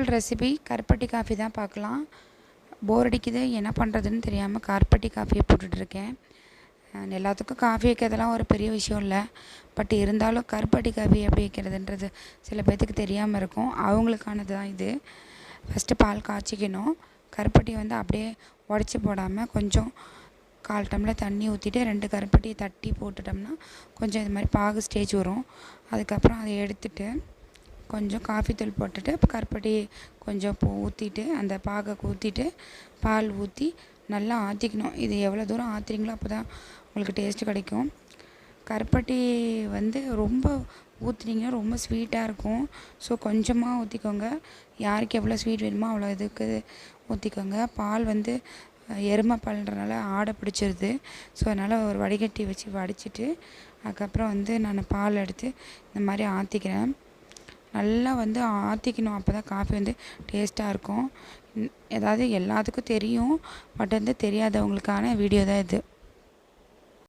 Simple recipe கருப்பட்டி coffee தான் பார்க்கலாம். போர் அடிக்குது என்ன பண்ணுறதுன்னு தெரியாமல் கருப்பட்டி காஃபியை போட்டுட்ருக்கேன் எல்லாத்துக்கும் காஃபி வைக்கிறதெல்லாம் ஒரு பெரிய விஷயம் இல்லை. பட் இருந்தாலும் கருப்பட்டி காஃபி எப்படி வைக்கிறதுன்றது சில பேர்த்துக்கு தெரியாமல் இருக்கும். அவங்களுக்கானது தான் இது. ஃபஸ்ட்டு பால் காய்ச்சிக்கணும். கருப்பட்டி வந்து அப்படியே உடச்சி போடாமல் கொஞ்சம் கால் டம்ளர் தண்ணி ஊற்றிட்டு ரெண்டு கருப்பட்டியை தட்டி போட்டுட்டோம்னா கொஞ்சம் இது மாதிரி பாகு ஸ்டேஜ் வரும். அதுக்கப்புறம் அதை எடுத்துட்டு கொஞ்சம் காஃபி தூள் போட்டுட்டு கருப்பட்டி கொஞ்சம் ஊற்றிட்டு அந்த பாகை ஊற்றிட்டு பால் ஊற்றி நல்லா ஆற்றிக்கணும் இது எவ்வளோ தூரம் ஆற்றுறீங்களோ அப்போ தான் உங்களுக்கு டேஸ்ட்டு கிடைக்கும். கருப்பட்டி வந்து ரொம்ப ஊற்றுனீங்கன்னா ரொம்ப ஸ்வீட்டாக இருக்கும். ஸோ கொஞ்சமாக ஊற்றிக்கோங்க யாருக்கு எவ்வளோ ஸ்வீட் வேணுமோ அவ்வளோ இதுக்கு ஊற்றிக்கோங்க பால் வந்து எருமை பால்ன்றனால ஆடை பிடிச்சிருது. ஸோ அதனால் ஒரு வடிகட்டி வச்சு வடிச்சிட்டு அதுக்கப்புறம் வந்து நான் பால் எடுத்து இந்த மாதிரி ஆற்றிக்கிறேன் நல்லா வந்து ஆற்றிக்கணும் அப்போ தான் காஃபி வந்து டேஸ்ட்டாக இருக்கும். ஏதாவது எல்லாத்துக்கும் தெரியும். பட் வந்து தெரியாதவங்களுக்கான வீடியோ தான் இது.